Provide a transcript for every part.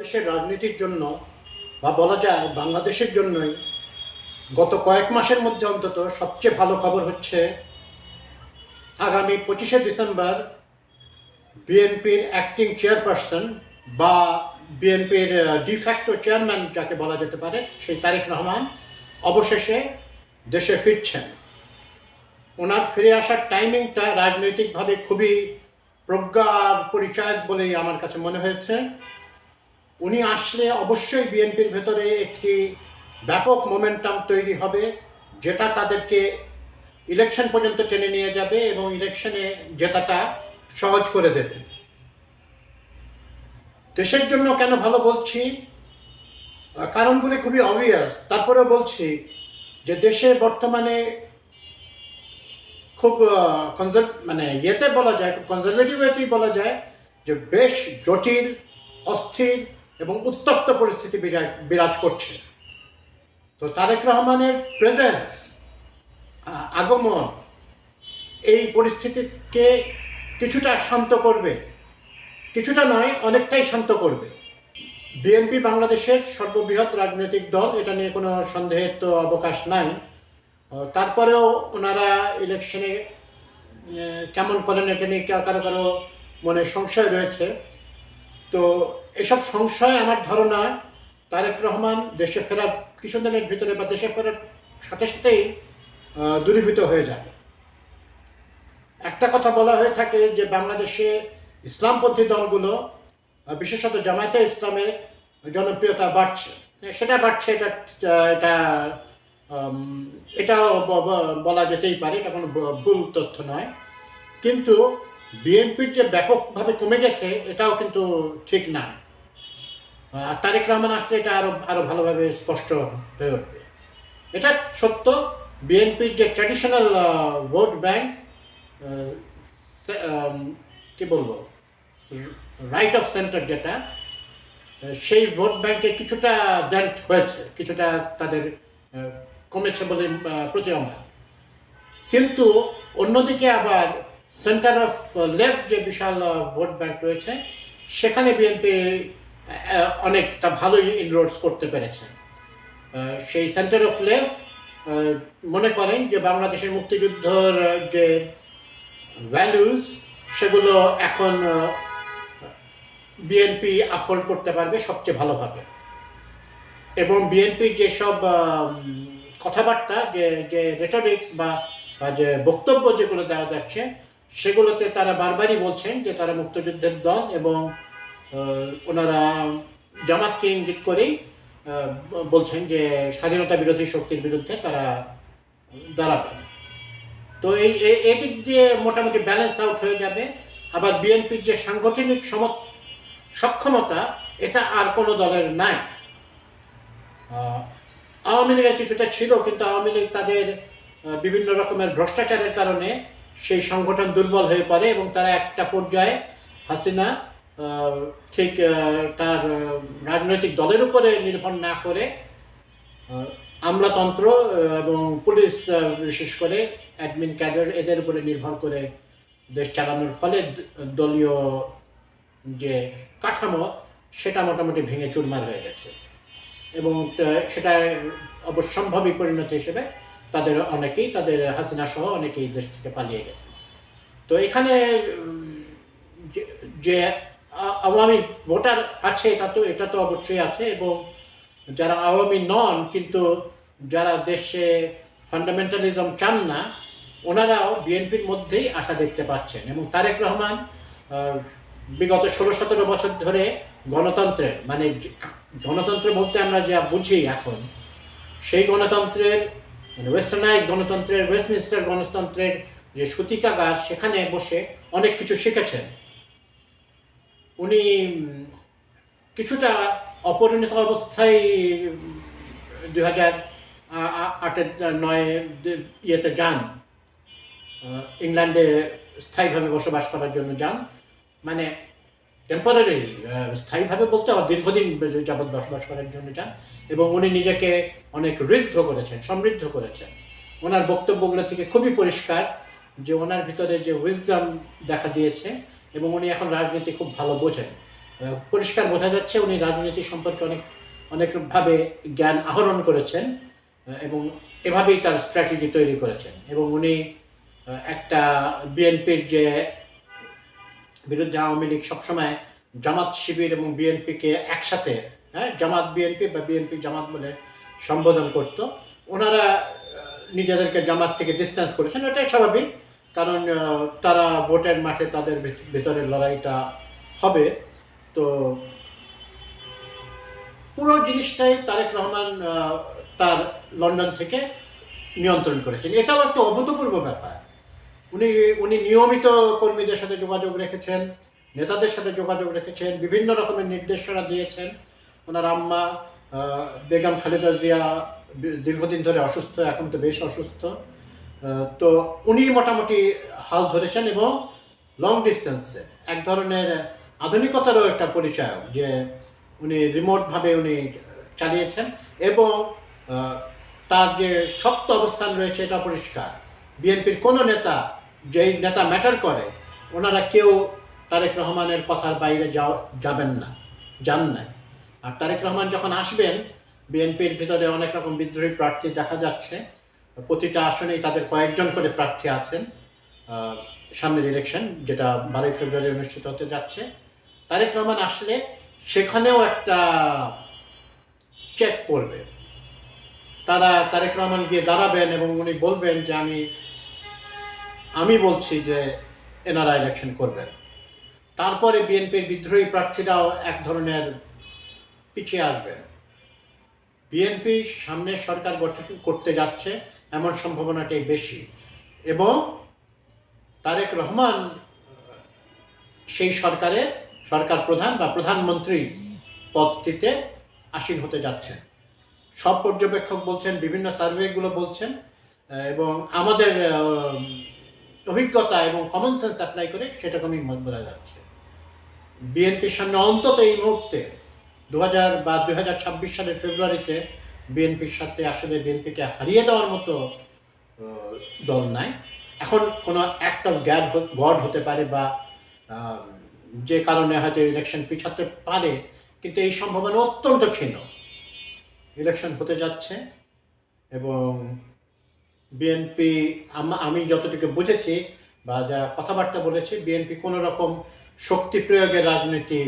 দেশের রাজনীতির জন্য বা বলা যায় বাংলাদেশের জন্যই গত কয়েক মাসের মধ্যে অন্তত সবচেয়ে ভালো খবর হচ্ছে আগামী পঁচিশে ডিসেম্বর বিএনপির অ্যাক্টিং চেয়ারপারসন বা বিএনপির ডিফ্যাক্টো চেয়ারম্যান যাকে বলা যেতে পারে, সেই তারেক রহমান অবশেষে দেশে ফিরছেন। ওনার ফিরে আসার টাইমিংটা রাজনৈতিকভাবে খুবই প্রজ্ঞার পরিচয় বলেই আমার কাছে মনে হয়েছে। উনি আসলে অবশ্যই বিএনপির ভেতরে একটি ব্যাপক মোমেন্টাম তৈরি হবে, যেটা তাদেরকে ইলেকশন পর্যন্ত টেনে নিয়ে যাবে এবং ইলেকশনে জেতাটা সহজ করে দেবে। দেশের জন্য কেন ভালো বলছি? কারণগুলি খুবই অবভিয়াস তারপরেও বলছি যে দেশে বর্তমানে খুব কনজার মানে ইয়েতে বলা যায়, খুব কনজারভেটিভ ওয়েতেই বলা যায় যে বেশ জটিল, অস্থির এবং উত্তপ্ত পরিস্থিতি বিরাজ করছে। তো তারেক রহমানের প্রেজেন্স আগমন এই পরিস্থিতিকে কিছুটা শান্ত করবে। কিছুটা নয়, অনেকটাই শান্ত করবে। বিএনপি বাংলাদেশের সর্ববৃহৎ রাজনৈতিক দল, এটা নিয়ে কোনো সন্দেহের তো অবকাশ নাই। তারপরেও ওনারা ইলেকশনে কেমন করেন, এটা নিয়ে কারও কারও মনে সংশয় রয়েছে। তো এসব সংশয় আমার ধারণা তারেক রহমান দেশে ফেরার কিছুদিনের ভিতরে বা দেশে ফেরার সাথে সাথেই দূরীভূত হয়ে যাবে। একটা কথা বলা হয়ে থাকে যে বাংলাদেশে ইসলামপন্থী দলগুলো বিশেষত জামায়াতে ইসলামের জনপ্রিয়তা বাড়ছে। সেটা বাড়ছে, এটা এটা এটাও বলা যেতেই পারে, এটা কোনো ভুল তথ্য নয়। কিন্তু বিএনপির যে ব্যাপকভাবে কমে গেছে, এটাও কিন্তু ঠিক না। আহ, তারেক রহমান আসলে এটা আরও আরও ভালোভাবে স্পষ্ট হয়ে উঠবে। এটা সত্য বিএনপির যে ট্র্যাডিশনাল ভোট ব্যাংক কি বলব রাইট অফ সেন্টার যেটা সেই ভোট ব্যাংকে কিছুটা ডেন্ট হয়েছে কিছুটা তাদের কমেছে বলে প্রতীয়মান। কিন্তু অন্যদিকে আবার সেন্টার অফ লেফট যে বিশাল ভোট ব্যাংক রয়েছে সেখানে বিএনপি অনেকটা ভালোই ইনরোডস করতে পেরেছে। আহ, সেই সেন্টার অফ লেফট মনে করেন যে বাংলাদেশের মুক্তিযুদ্ধর যে ভ্যালুজ সেগুলো এখন বিএনপি আপহোল্ড করতে পারবে সবচেয়ে ভালোভাবে। এবং বিএনপির যেসব কথাবার্তা যে যে রেটরিক্স বা যে বক্তব্য যেগুলো দেওয়া যাচ্ছে সেগুলোতে তারা বারবারই বলছেন যে তারা মুক্তিযুদ্ধের দল এবং ওনারা জামাতকে ইঙ্গিত করেই বলছেন যে স্বাধীনতা বিরোধী শক্তির বিরুদ্ধে তারা দাঁড়াবেন তো এই এদিক দিয়ে মোটামুটি ব্যালেন্স আউট হয়ে যাবে। আবার বিএনপির যে সাংগঠনিক সম সক্ষমতা, এটা আর কোনো দলের নাই। আওয়ামী লীগের কিছুটা ছিল, কিন্তু আওয়ামী লীগ তাদের বিভিন্ন রকমের ভ্রষ্টাচারের কারণে সেই সংগঠন দুর্বল হয়ে পড়ে এবং তারা একটা পর্যায়ে হাসিনা ঠিক তার রাজনৈতিক দলের উপরে নির্ভর না করে আমলাতন্ত্র এবং পুলিশ বিশেষ করে অ্যাডমিন ক্যাডার এদের উপরে নির্ভর করে দেশ চালানোর ফলে দলীয় যে কাঠামো, সেটা মোটামুটি ভেঙে চুরমার হয়ে গেছে। এবং সেটা অবশ্যম্ভাবী পরিণতি হিসেবে তাদের অনেকেই, তাদের হাসিনা সহ অনেকেই দেশ থেকে পালিয়ে গেছে। তো এখানে যে- আওয়ামী ভোটার আছে, এটা তো এটা তো অবশ্যই আছে এবং যারা আওয়ামী নন কিন্তু যারা দেশে ফান্ডামেন্টালিজম চান না, ওনারাও বিএনপির মধ্যেই আশা দেখতে পাচ্ছেন এবং তারেক রহমান বিগত ষোলো সতেরো বছর ধরে গণতন্ত্রের মানে গণতন্ত্র বলতে আমরা যা বুঝি এখন, সেই গণতন্ত্রের মানে ওয়েস্টার্নাইজ গণতন্ত্রের ওয়েস্টমিনিস্টার গণতন্ত্রের যে সূতিকাগার, সেখানে বসে অনেক কিছু শিখেছেন। উনি কিছুটা অপরিণত অবস্থায় দুই হাজার আটের নয় ইয়েতে যান। ইংল্যান্ডে স্থায়ীভাবে বসবাস করার জন্য যান। মানে টেম্পোরারি স্থায়ীভাবে বলতে দীর্ঘদিন যাবৎ বসবাস করার জন্য যান এবং উনি নিজেকে অনেক ঋদ্ধ করেছেন, সমৃদ্ধ করেছেন। ওনার বক্তব্যগুলো থেকে খুবই পরিষ্কার যে ওনার ভিতরে যে উইজডম দেখা দিয়েছে এবং উনি এখন রাজনীতি খুব ভালো বোঝেন। পরিষ্কার বোঝা যাচ্ছে উনি রাজনীতি সম্পর্কে অনেক, অনেকভাবে জ্ঞান আহরণ করেছেন এবং এভাবেই তার স্ট্র্যাটেজি তৈরি করেছেন। এবং উনি একটা বিএনপির যে বিরুদ্ধে আওয়ামী লীগ সবসময় জামাত শিবির এবং বিএনপিকে একসাথে হ্যাঁ জামাত বিএনপি বা বিএনপি জামাত বলে সম্বোধন করত। ওনারা নিজেদেরকে জামাত থেকে ডিস্টেন্স করেছেন, এটাই স্বাভাবিক। কারণ তারা ভোটের মাঠে তাদের ভিত- ভিতরের লড়াইটা হবে। তো পুরো জিনিসটাই তারেক রহমান তার লন্ডন থেকে নিয়ন্ত্রণ করেছেন। এটাও একটা অভূতপূর্ব ব্যাপার। উনি উনি নিয়মিত কর্মীদের সাথে যোগাযোগ রেখেছেন, নেতাদের সাথে যোগাযোগ রেখেছেন, বিভিন্ন রকমের নির্দেশনা দিয়েছেন। ওনার আম্মা বেগম খালেদা জিয়া দীর্ঘদিন ধরে অসুস্থ, এখন তো বেশ অসুস্থ। তো উনি মোটামুটি হাল ধরেছেন এবং লং ডিস্টেন্সে এক ধরনের আধুনিকতারও একটা পরিচয় যে উনি রিমোটভাবে উনি চালিয়েছেন এবং তার যে শক্ত অবস্থান রয়েছে এটা পরিষ্কার। বিএনপির কোনো নেতা যেই নেতা ম্যাটার করে, ওনারা কেউ তারেক রহমানের কথার বাইরে যাও, যাবেন না, যান না আর তারেক রহমান যখন আসবেন, বিএনপির ভিতরে অনেক রকম বিদ্রোহী প্রার্থী দেখা যাচ্ছে। প্রতিটা আসনেই তাদের কয়েকজন করে প্রার্থী আছেন। সামনের ইলেকশন যেটা বারোই ফেব্রুয়ারি অনুষ্ঠিত হতে যাচ্ছে। তারেক রহমান আসলে সেখানেও একটা চেক পড়বে। তারা তারেক রহমান গিয়ে দাঁড়াবেন এবং উনি বলবেন যে আমি আমি বলছি যে এনারা ইলেকশন করবেন। তারপরে বিএনপির বিদ্রোহী প্রার্থীরাও এক ধরনের পিছিয়ে আসবেন বিএনপি সামনে সরকার গঠন করতে যাচ্ছে। এমন সম্ভাবনাটাই বেশি। এবং তারেক রহমান, সেই সরকারের সরকার প্রধান বা প্রধানমন্ত্রী পদটিতে আসীন হতে যাচ্ছেন। সব পর্যবেক্ষক বলছেন, বিভিন্ন সার্ভেগুলো বলছেন, এবং আমাদের অভিজ্ঞতা এবং কমন সেন্স অ্যাপ্লাই করে সেরকমই বোঝা যাচ্ছে। বিএনপির সামনে অন্তত এই মুহূর্তে দু হাজার বা দু ছাব্বিশ সালের ফেব্রুয়ারিতে বিএনপির সাথে আসলে বিএনপিকে হারিয়ে দেওয়ার মতো দল নাই। এখন কোনো অ্যাক্ট অফ গ্যাড গড হতে পারে বা যে কারণে হয়তো ইলেকশন পিছাতে পারে, কিন্তু এই সম্ভাবনা অত্যন্ত ক্ষীণ। ইলেকশন হতে যাচ্ছে এবং বিএনপি, আমি যতটুকু বুঝেছি বা যা কথাবার্তা বলেছি, বিএনপি কোনো রকম শক্তি প্রয়োগের রাজনীতি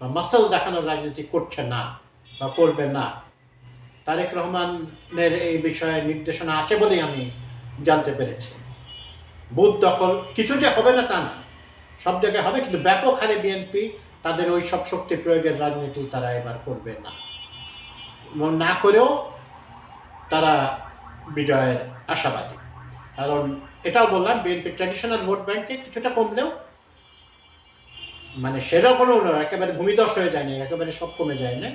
বা মাসাল দেখানোর রাজনীতি করছে না বা করবে না। তারেক রহমানের এই বিষয়ে নির্দেশনা আছে বলেই আমি জানতে পেরেছি। বুথ দখল কিছু যে হবে না তা না, সব জায়গায় হবে, কিন্তু ব্যাপক হারে বিএনপি তাদের ওই সব শক্তি প্রয়োগের রাজনীতি তারা এবার করবে না। না করেও তারা বিজয়ের আশাবাদী। কারণ এটাও বললাম বিএনপি ট্র্যাডিশনাল ভোট ব্যাংকে কিছুটা কমলেও মানে সেরকমও একেবারে ভূমিদশ হয়ে যায়নি একেবারে সব কমে যায় না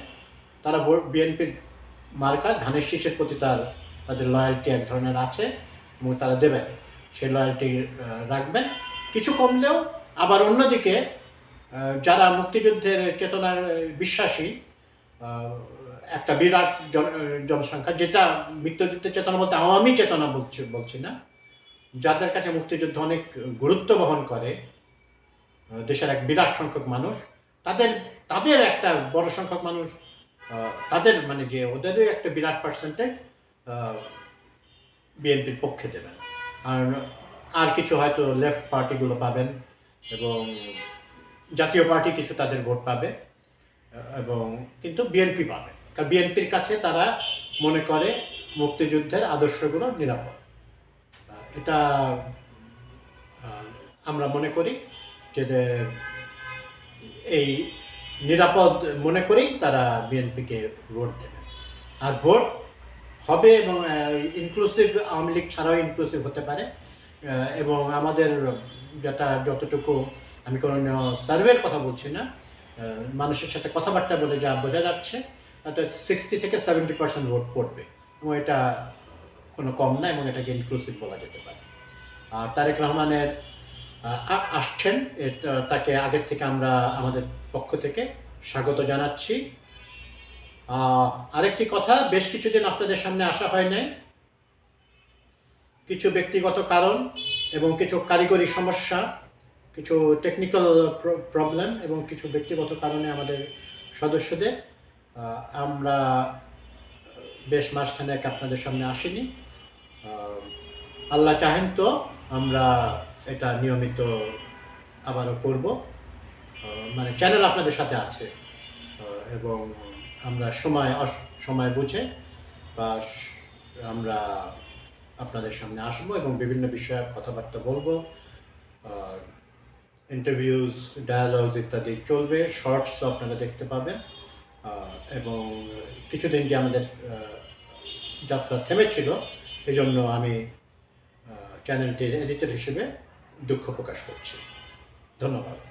তারা ভোট বিএনপির মার্কা ধানের শীষের প্রতি তার তাদের লয়্যালটি এক ধরনের আছে এবং তারা দেবেন। সেই লয়্যালটি রাখবেন। কিছু কমলেও আবার অন্যদিকে যারা মুক্তিযুদ্ধের চেতনার বিশ্বাসী একটা বিরাট জন জনসংখ্যা, যেটা মৃত্যুযুদ্ধের চেতনা বলতে আওয়ামী চেতনা বলছি বলছি না, যাদের কাছে মুক্তিযুদ্ধ অনেক গুরুত্ব বহন করে দেশের এক বিরাট সংখ্যক মানুষ, তাদের তাদের একটা বড় সংখ্যক মানুষ তাদের মানে যে ওদেরই একটা বিরাট পার্সেন্টেজ বিএনপির পক্ষে দেবেন। আর আর কিছু হয়তো লেফট পার্টিগুলো পাবেন এবং জাতীয় পার্টি কিছু তাদের ভোট পাবে, এবং কিন্তু বিএনপি পাবে। কারণ বিএনপির কাছে তারা মনে করে মুক্তিযুদ্ধের আদর্শগুলো নিরাপদ। এটা আমরা মনে করি যে, এই নিরাপদ মনে করেই তারা বিএনপিকে ভোট দেবে। আর ভোট হবে এবং ইনক্লুসিভ আওয়ামী লীগ ছাড়াও ইনক্লুসিভ হতে পারে। এবং আমাদের যেটা যতটুকু আমি কোনো সার্ভের কথা বলছি না মানুষের সাথে কথাবার্তা বলে যা বোঝা যাচ্ছে, তাতে সিক্সটি থেকে সেভেন্টি পার্সেন্ট ভোট পড়বে। এবং এটা কোনো কম না, এবং এটাকে ইনক্লুসিভ বলা যেতে পারে। আর তারেক রহমানের আসছেন। তাকে আগের থেকে আমরা আমাদের পক্ষ থেকে স্বাগত জানাচ্ছি। আরেকটি কথা, বেশ কিছুদিন আপনাদের সামনে আসা হয় নাই। কিছু ব্যক্তিগত কারণ এবং কিছু কারিগরি সমস্যা, কিছু টেকনিক্যাল প্রবলেম এবং কিছু ব্যক্তিগত কারণে আমাদের সদস্যদের আমরা বেশ মাসখানেক আপনাদের সামনে আসিনি। আল্লাহ চাহেন তো আমরা এটা নিয়মিত আবারও করব। মানে চ্যানেল আপনাদের সাথে আছে। এবং আমরা সময় সময় বুঝে বা আমরা আপনাদের সামনে আসব এবং বিভিন্ন বিষয়ে কথাবার্তা বলব। ইন্টারভিউজ ডায়ালগস ইত্যাদি চলবে। শর্টস আপনারা দেখতে পাবেন। এবং কিছুদিন যে আমাদের যাত্রা থেমেছিল এই জন্য আমি চ্যানেলটির এডিটর হিসেবে দুঃখ প্রকাশ করছি। ধন্যবাদ।